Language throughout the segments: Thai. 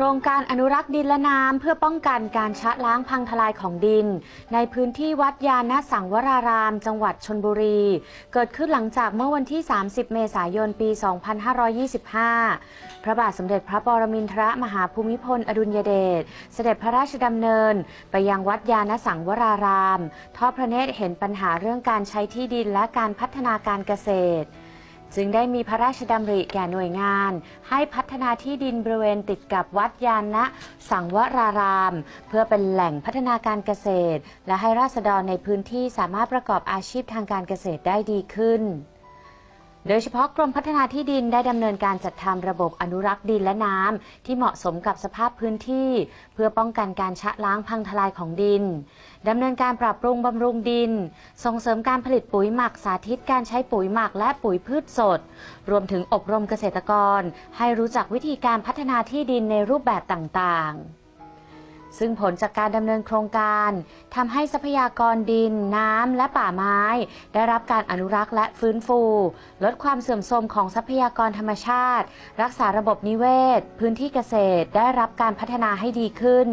ครงการอนุรักษ์ดินและน้ำเพื่อป้องกันการชะล้างพังทลายของดิน ในพื้นที่วัดยาณสังวราราม จังหวัดชนบุรี เกิดขึ้นหลังจากเมื่อวันที่ 30 เมษายนปี 2525 พระบาทสมเด็จพระปรมินทรมหาภูมิพล อดุลยเดชเสด็จพระราชดำเนิน ไปยังวัดยาณสังวราราม ทอดพระเนตรเห็นปัญหาเรื่องการใช้ที่ดินและการพัฒนาการเกษตร จึงได้มีพระราชดำริแก่หน่วยงาน ให้พัฒนาที่ดินบริเวณติดกับวัดยานะสังวราราม เพื่อเป็นแหล่งพัฒนาการเกษตร และให้ราษฎรในพื้นที่สามารถประกอบอาชีพทางการเกษตรได้ดีขึ้น โดยเฉพาะกรมพัฒนาที่ดินได้ดำเนินการจัดทำระบบอนุรักษ์ดินและน้ำที่เหมาะสมกับสภาพพื้นที่ เพื่อป้องกันการชะล้างพังทลายของดินดำเนินการปรับปรุงบำรุงดิน ส่งเสริมการผลิตปุ๋ยหมักสาธิตการใช้ปุ๋ยหมักและปุ๋ยพืชสด รวมถึงอบรมเกษตรกร ให้รู้จักวิธีการพัฒนาที่ดินในรูปแบบต่างๆ ซึ่งผลจากการดำเนินโครงการทำให้ทรัพยากรดิน น้ำและป่าไม้ ได้รับการอนุรักษ์และฟื้นฟู ลดความเสื่อมโทรมของทรัพยากรธรรมชาติ รักษาระบบนิเวศ พื้นที่เกษตรได้รับการพัฒนาให้ดีขึ้น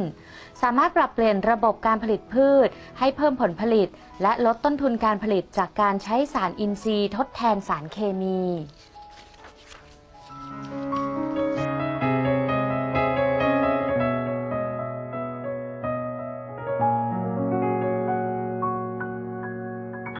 สามารถปรับเปลี่ยนระบบการผลิตพืช ให้เพิ่มผลผลิต และลดต้นทุนการผลิตจากการใช้สารอินทรีย์ทดแทนสารเคมี